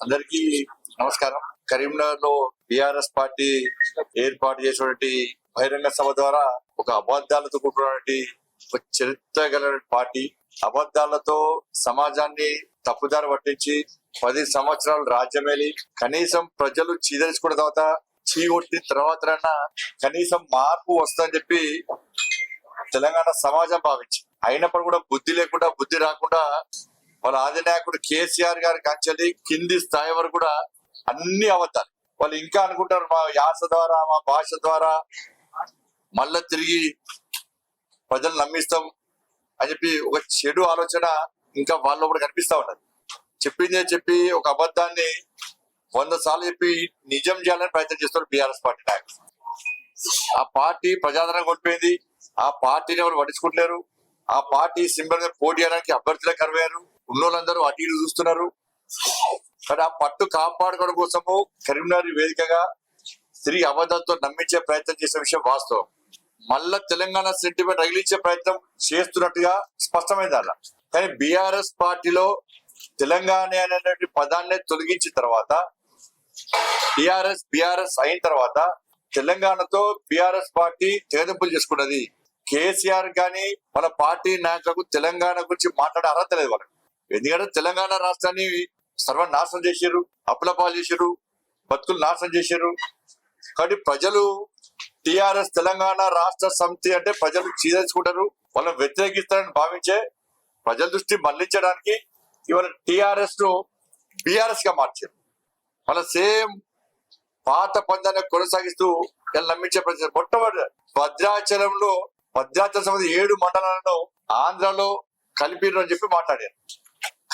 అందరికీ నమస్కారం. కరీంనగర్లో బిఆర్ఎస్ పార్టీ ఏర్పాటు చేసినటువంటి బహిరంగ సభ ద్వారా ఒక అబద్ధాలతో కూడుకున్నటువంటి ఒక చరిత్ర గల పార్టీ. అబద్ధాలతో సమాజాన్ని తప్పుదారి పట్టించి పది సంవత్సరాలు రాజ్యమేలి కనీసం ప్రజలు చీదరించుకున్న తర్వాత చీగొట్టిన తర్వాత కనీసం మార్పు వస్తుందని చెప్పి తెలంగాణ సమాజం భావించి అయినప్పుడు కూడా బుద్ధి లేకుండా బుద్ధి రాకుండా వాళ్ళ అధినాయకుడు కేసీఆర్ గారి కంచెలి కింది స్థాయి వరకు కూడా అన్ని అబద్ధాలు. వాళ్ళు ఇంకా అనుకుంటారు మా యాస ద్వారా మా భాష ద్వారా మళ్ళా తిరిగి ప్రజలు నమ్మిస్తాం అని చెప్పి ఒక చెడు ఆలోచన ఇంకా వాళ్ళలో కూడా కనిపిస్తా ఉన్నది. చెప్పిందే చెప్పి ఒక అబద్ధాన్ని వంద సార్లు చెప్పి నిజం చేయాలని ప్రయత్నం చేస్తారు బీఆర్ఎస్ పార్టీ నాయకులు. ఆ పార్టీ ప్రజాదరణ కోల్పోయింది. ఆ పార్టీని ఎవరు పట్టించుకుంటలేరు. ఆ పార్టీ సింబల్ పోటీ చేయడానికి అభ్యర్థులకు కరువయ్యారు ఉన్నోళ్ళందరూ అటు ఇటు చూస్తున్నారు. కానీ ఆ పట్టు కాపాడుకోవడం కోసము కరీంనగర్ వేదికగా స్త్రీ అబద్ధంతో నమ్మించే ప్రయత్నం చేసే విషయం వాస్తవం. మళ్ళా తెలంగాణ సెంటిమెంట్ రగిలించే ప్రయత్నం చేస్తున్నట్టుగా స్పష్టమైంది అలా. కానీ బీఆర్ఎస్ పార్టీలో తెలంగాణ అనేటువంటి పదాన్ని తొలగించిన తర్వాత టిఆర్ఎస్ బిఆర్ఎస్ అయిన తర్వాత తెలంగాణతో బిఆర్ఎస్ పార్టీ తెగదింపులు చేసుకున్నది. కేసీఆర్ కానీ మన పార్టీ నాయకులకు తెలంగాణ గురించి మాట్లాడే అర్హత లేదు వాళ్ళకి. ఎందుకంటే తెలంగాణ రాష్ట్రాన్ని సర్వనాశనం చేశారు అప్పులపాలు చేశారు బతుకులు నాశనం చేశారు కాబట్టి ప్రజలు టిఆర్ఎస్ తెలంగాణ రాష్ట్ర సమితి అంటే ప్రజలు చీదించుకుంటారు వాళ్ళని వ్యతిరేకిస్తారని భావించే ప్రజల దృష్టి మళ్ళించడానికి ఇవాళ టిఆర్ఎస్ను బిఆర్ఎస్గా మార్చారు. వాళ్ళ సేమ్ పాత పందాన్ని కొనసాగిస్తూ వీళ్ళు నమ్మించే ప్రజలు మొట్టమొదటి భద్రాచలంలో భద్రాచల సంబంధించి ఏడు మండలాలను ఆంధ్రలో కలిపిరు అని చెప్పి మాట్లాడారు.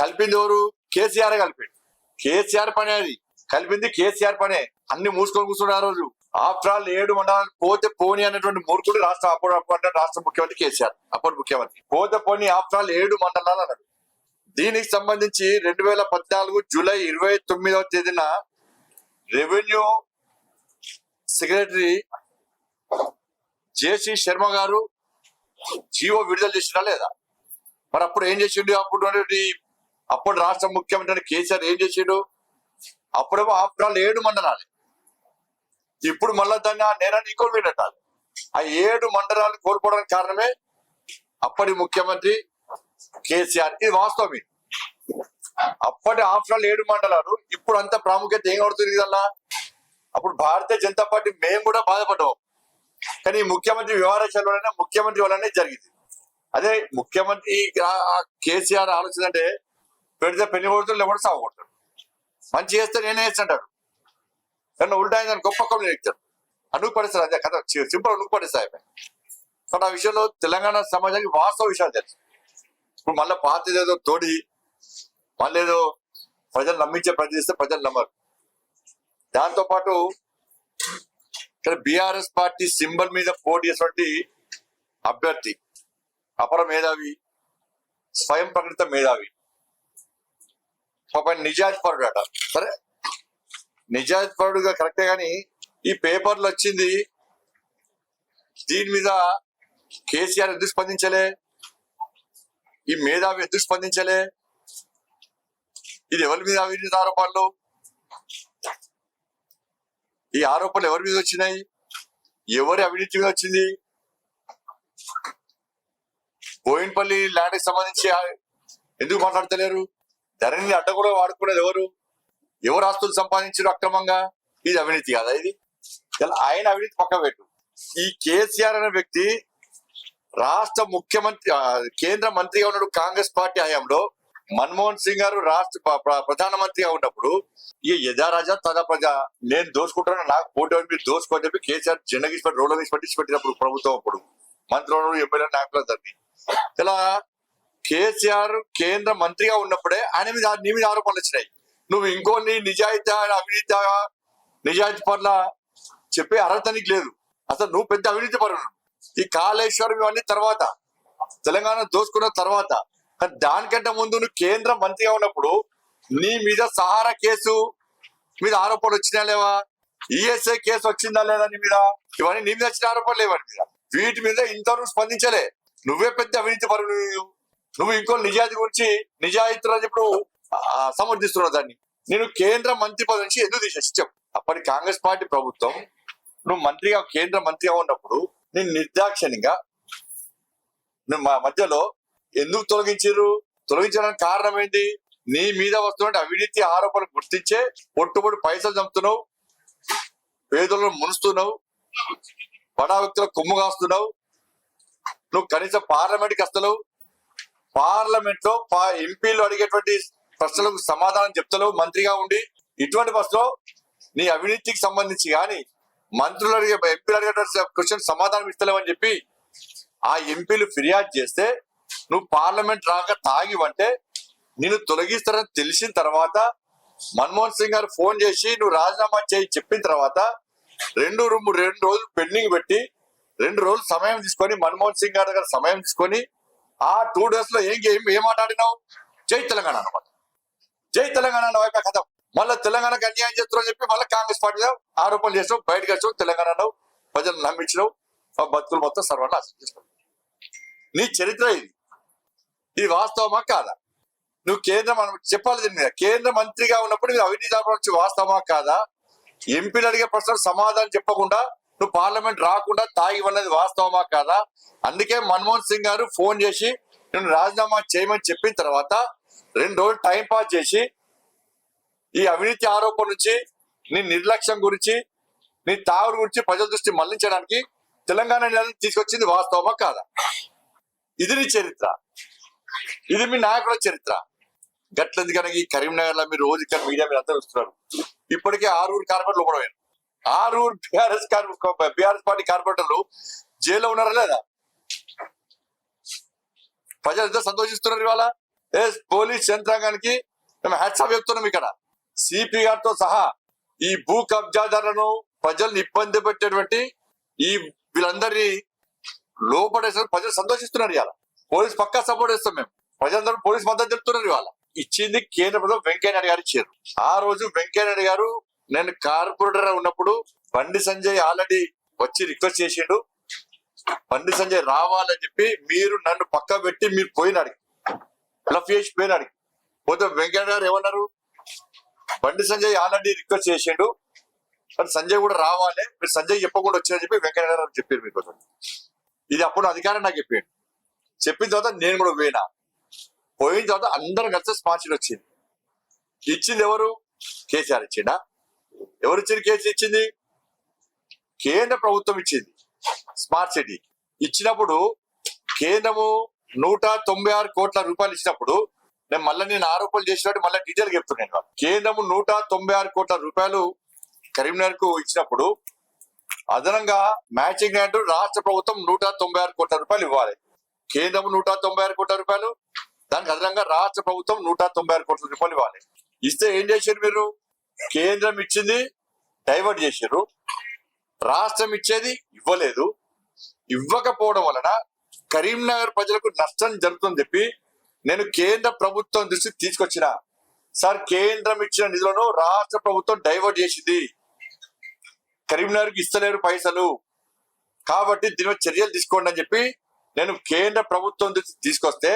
కలిపింది ఎవరు? కేసీఆర్ కలిపింది కేసీఆర్ పనే అది. కలిపింది కేసీఆర్ పనే. అన్ని మూసుకొని కూర్చున్నారు ఆ రోజు. ఆఫ్టర్ ఆల్ ఏడు మండలాలు పోతే పోని అనేటువంటి మూర్ఖుడు రాష్ట్ర అప్పుడు అప్పుడు రాష్ట్ర ముఖ్యమంత్రి కేసీఆర్. అప్పుడు ముఖ్యమంత్రి. పోతే పోని ఆఫ్టర్ ఆల్ ఏడు మండలాలు అన్నాడు. దీనికి సంబంధించి రెండు వేల పద్నాలుగు జూలై ఇరవై తొమ్మిదవ తేదీన రెవెన్యూ సెక్రటరీ జేసి శర్మ గారు జీవో విడుదల చేసినా లేదా? మరి అప్పుడు ఏం చేసిండు? అప్పుడు అప్పుడు రాష్ట్ర ముఖ్యమంత్రి కేసీఆర్ ఏం చేసాడు? అప్పుడేమో ఆఫ్టర్ ఏడు మండలాలు. ఇప్పుడు మళ్ళా దాన్ని ఆ నేరాన్ని ఇంకో ఆ ఏడు మండలాలు కోల్పోవడానికి కారణమే అప్పటి ముఖ్యమంత్రి కేసీఆర్. ఇది వాస్తవం అప్పటి ఆఫ్టర్ ఏడు మండలాలు ఇప్పుడు అంత ప్రాముఖ్యత ఏం పడుతుంది కదల్లా అప్పుడు భారతీయ జనతా పార్టీ మేము కూడా బాధపడ్డాం. కానీ ఈ ముఖ్యమంత్రి వ్యవహారాల వలన ముఖ్యమంత్రి వల్లనే జరిగింది. అదే ముఖ్యమంత్రి కేసీఆర్ ఆలోచన అంటే పెడితే పెళ్ళి కొడుతులు ఎవరు సాగు కొడతాడు? మంచి చేస్తే నేనే చేస్తుంటాడు నన్ను ఉల్టాయి దాన్ని గొప్ప కమ్యూని ఎక్కుతాడు అనుకు పడేస్తారు అదే కథ. సింపుల్ అనుకు పడేస్తాయి కానీ ఆ విషయంలో తెలంగాణ సమాజానికి వాస్తవ విషయాలు తెలుసు. ఇప్పుడు మళ్ళీ పాత ఏదో తోడి మళ్ళీ ఏదో ప్రజలు నమ్మించే ప్రయత్నం చేస్తే ప్రజలు నమ్మరు. దాంతో పాటు ఇక్కడ బీఆర్ఎస్ పార్టీ సింబల్ మీద పోటీ చేసినటువంటి అభ్యర్థి అపర మేధావి స్వయం ప్రకటిత మేధావి. పాప నిజాజ్ పరుడు అట సరే? నిజాజ్ పరుడుగా కరెక్టే కానీ ఈ పేపర్లు వచ్చింది దీని మీద కేసీఆర్ ఎందుకు స్పందించలే? ఈ మేధావి ఎందుకు స్పందించలే? ఇది ఎవరి మీద అవినీతి ఆరోపణలు? ఈ ఆరోపణలు ఎవరి మీద వచ్చినాయి? ఎవరి అవినీతి మీద వచ్చింది? బోయిన్పల్లి ల్యాండ్కి సంబంధించి ఎందుకు మాట్లాడతలేరు? ధరణిని కూడా వాడుకునేది ఎవరు? ఎవరు ఆస్తులు సంపాదించారు అక్రమంగా? ఇది అవినీతి కదా ఇది. ఆయన అవినీతి పక్క పెట్టు. ఈ కేసీఆర్ అనే వ్యక్తి రాష్ట్ర ముఖ్యమంత్రి కేంద్ర మంత్రిగా ఉన్నాడు కాంగ్రెస్ పార్టీ హయాంలో మన్మోహన్ సింగ్ గారు రాష్ట్ర ప్రధానమంత్రిగా ఉన్నప్పుడు ఈ యజారాజా తదా ప్రజా నేను దోసుకుంటాను నాకు పోటీ మీరు దోచుకోని చెప్పి కేసీఆర్ జెండా పెట్టి రోడ్ల తీసి పట్టించి పెట్టినప్పుడు ప్రభుత్వం అప్పుడు. మంత్రులు ఎమ్మెల్యే నాయకులందరినీ ఇలా కేసీఆర్ కేంద్ర మంత్రిగా ఉన్నప్పుడే ఆయన మీద నీ మీద ఆరోపణలు వచ్చినాయి. నువ్వు ఇంకోని నిజాయితీ అవినీతి నిజాయితీ పట్ల చెప్పే అర్హత నీకు లేదు. అసలు నువ్వు పెద్ద అవినీతి పరుడు. ఈ కాళేశ్వరం ఇవన్నీ తర్వాత తెలంగాణ దోచుకున్న తర్వాత దానికంటే ముందు నువ్వు కేంద్ర మంత్రిగా ఉన్నప్పుడు నీ మీద సహారా కేసు మీద ఆరోపణలు వచ్చినా లేవా? ఈఎస్ఐ కేసు వచ్చిందా లేదా నీ మీద? ఇవన్నీ నీ మీద వచ్చిన ఆరోపణలు లేవని మీద? వీటి మీద ఇంతవరకు స్పందించలే. నువ్వే పెద్ద అవినీతి పరుడు నువ్వు ఇంకో నిజాయితీ గురించి నిజాయితీ అని ఇప్పుడు సమర్థిస్తున్నావు దాన్ని. నేను కేంద్ర మంత్రి పదవి నుంచి ఎందుకు తీసేసి చెప్పు అప్పటి కాంగ్రెస్ పార్టీ ప్రభుత్వం నువ్వు మంత్రిగా కేంద్ర మంత్రిగా ఉన్నప్పుడు నేను నిర్దాక్షిణ్యంగా నువ్వు మా మధ్యలో ఎందుకు తొలగించారు? తొలగించడానికి కారణం ఏంటి? నీ మీద వస్తున్న అవినీతి ఆరోపణలు గుర్తించే పొట్టుబడి పైసలు చంపుతున్నావు పేదలను మునుస్తున్నావు బడా వ్యక్తుల కొమ్ము కాస్తున్నావు నువ్వు కనీసం పార్లమెంట్కి వస్తలేవు పార్లమెంట్లో ఎంపీలు అడిగేటువంటి ప్రశ్నలకు సమాధానం చెప్తలేవు మంత్రిగా ఉండి ఇటువంటి బస్సులో నీ అవినీతికి సంబంధించి కానీ మంత్రులు అడిగే ఎంపీలు అడిగేటువంటి క్వశ్చన్ సమాధానం ఇస్తలేవని చెప్పి ఆ ఎంపీలు ఫిర్యాదు చేస్తే నువ్వు పార్లమెంట్ రాక తాగివంటే నేను తొలగిస్తారని తెలిసిన తర్వాత మన్మోహన్ సింగ్ గారు ఫోన్ చేసి నువ్వు రాజీనామా చేయి చెప్పిన తర్వాత రెండు రూమ్ రెండు రోజులు పెండింగ్ పెట్టి రెండు రోజులు సమయం తీసుకొని మన్మోహన్ సింగ్ గారి దగ్గర సమయం తీసుకొని ఆ టూ డేస్లో ఏం ఏం ఏం మాట్లాడినావు? జై తెలంగాణ అనమాట జై తెలంగాణ అన్న వైపు కథ. మళ్ళీ తెలంగాణకు అన్యాయం చేస్తున్నావు చెప్పి మళ్ళీ కాంగ్రెస్ పార్టీ ఆరోపణలు చేసావు బయటకు వచ్చావు తెలంగాణలో ప్రజలు నమ్మించినావు ఆ బతుకులు మొత్తం సర్వనాశనం చేసినావు. నీ చరిత్ర ఇది. ఇది వాస్తవమా కాదా? నువ్వు కేంద్రం చెప్పాలి దీని మీద. కేంద్ర మంత్రిగా ఉన్నప్పుడు మీరు అవినీతి వాస్తవమా కాదా? ఎంపీలు అడిగే ప్రశ్నలు సమాధానం చెప్పకుండా నువ్వు పార్లమెంట్ రాకుండా తాగి ఉన్నది వాస్తవమా కాదా? అందుకే మన్మోహన్ సింగ్ గారు ఫోన్ చేసి నేను రాజీనామా చేయమని చెప్పిన తర్వాత రెండు రోజులు టైం పాస్ చేసి ఈ అవినీతి ఆరోపణ నుంచి నీ నిర్లక్ష్యం గురించి నీ తాగుడు గురించి ప్రజల దృష్టి మళ్ళించడానికి తెలంగాణ తీసుకొచ్చింది వాస్తవమా కాదా? ఇది నీ చరిత్ర. ఇది మీ నాయకుల చరిత్ర. గట్లది ఈ కరీంనగర్లో మీరు రోజు ఇక్కడ మీడియా మీరు అందరూ వస్తున్నారు. ఇప్పటికే ఆరుగురు కార్పొరేట్లు లోపడపోయారు ఆరుగురు బీఆర్ఎస్ బీఆర్ఎస్ పార్టీ కార్పొరేటర్లు జైల్లో ఉన్నారా లేదా? ప్రజలు ఎంత సంతోషిస్తున్నారు ఇవాళ. ఏ పోలీస్ యంత్రాంగానికి మేము హ్యాట్సాప్ చెప్తున్నాం ఇక్కడ. సిపి గారితో సహా ఈ భూ కబ్జాదారులను ప్రజల్ని ఇబ్బంది పెట్టేటువంటి ఈ వీళ్ళందరినీ లోపడేసిన ప్రజలు సంతోషిస్తున్నారు ఇవాళ. పోలీస్ పక్కా సపోర్ట్ చేస్తాం మేము. ప్రజలందరూ పోలీస్ మద్దతు చెప్తున్నారు ఇవాళ. ఇచ్చింది కేంద్ర ప్రభుత్వం వెంకయ్య నాయుడు గారు ఇచ్చారు. ఆ రోజు వెంకయ్య నాయుడు గారు నేను కార్పొరేటర్ ఉన్నప్పుడు బండి సంజయ్ ఆల్రెడీ వచ్చి రిక్వెస్ట్ చేసిండు. బండి సంజయ్ రావాలని చెప్పి మీరు నన్ను పక్క పెట్టి మీరు పోయినాడు బ్లఫ్ చేసి పోయినాడు పోతే వెంకయ్య గారు ఏమన్నారు? బండి సంజయ్ ఆల్రెడీ రిక్వెస్ట్ చేసిండు. కానీ సంజయ్ కూడా రావాలి. మీరు సంజయ్ చెప్పకుండా వచ్చారని చెప్పి వెంకయ్య గారు చెప్పారు మీకు ఇది అప్పుడు అధికారం నాకు చెప్పాడు. చెప్పిన తర్వాత నేను కూడా పోయినా. పోయిన తర్వాత అందరం కలిసి స్మార్ట్ వచ్చింది. ఇచ్చింది ఎవరు? కేసీఆర్ ఇచ్చిండా? ఎవరు ఇచ్చింది? కేసీ ఇచ్చింది? కేంద్ర ప్రభుత్వం ఇచ్చింది. Smart city. ఇచ్చినప్పుడు కేంద్రము నూట తొంభై ఆరు కోట్ల రూపాయలు ఇచ్చినప్పుడు నేను మళ్ళీ నేను ఆరోపణలు చేసినట్టు మళ్ళీ డీటెయిల్ చెప్తున్నాను కేంద్రము నూట తొంభై ఆరు కోట్ల రూపాయలు కరీంనగర్కు ఇచ్చినప్పుడు అదనంగా మ్యాచింగ్ గ్రాంట్ రాష్ట్ర ప్రభుత్వం నూట తొంభై ఆరు కోట్ల రూపాయలు ఇవ్వాలి. కేంద్రం నూట తొంభై ఆరు కోట్ల రూపాయలు దానికి అదనంగా రాష్ట్ర ప్రభుత్వం నూట తొంభై ఆరు కోట్ల రూపాయలు ఇవ్వాలి. ఇస్తే ఏం చేశారు మీరు? కేంద్రం ఇచ్చింది డైవర్ట్ చేశారు రాష్ట్రం ఇచ్చేది ఇవ్వలేదు. ఇవ్వకపోవడం వలన కరీంనగర్ ప్రజలకు నష్టం జరుగుతుందని చెప్పి నేను కేంద్ర ప్రభుత్వం దృష్టికి తీసుకొచ్చిన. సార్ కేంద్రం ఇచ్చిన నిధులను రాష్ట్ర ప్రభుత్వం డైవర్ట్ చేసింది. కరీంనగర్కి ఇస్తలేరు పైసలు. కాబట్టి దీని చర్యలు తీసుకోండి అని చెప్పి నేను కేంద్ర ప్రభుత్వం దృష్టికి తీసుకొస్తే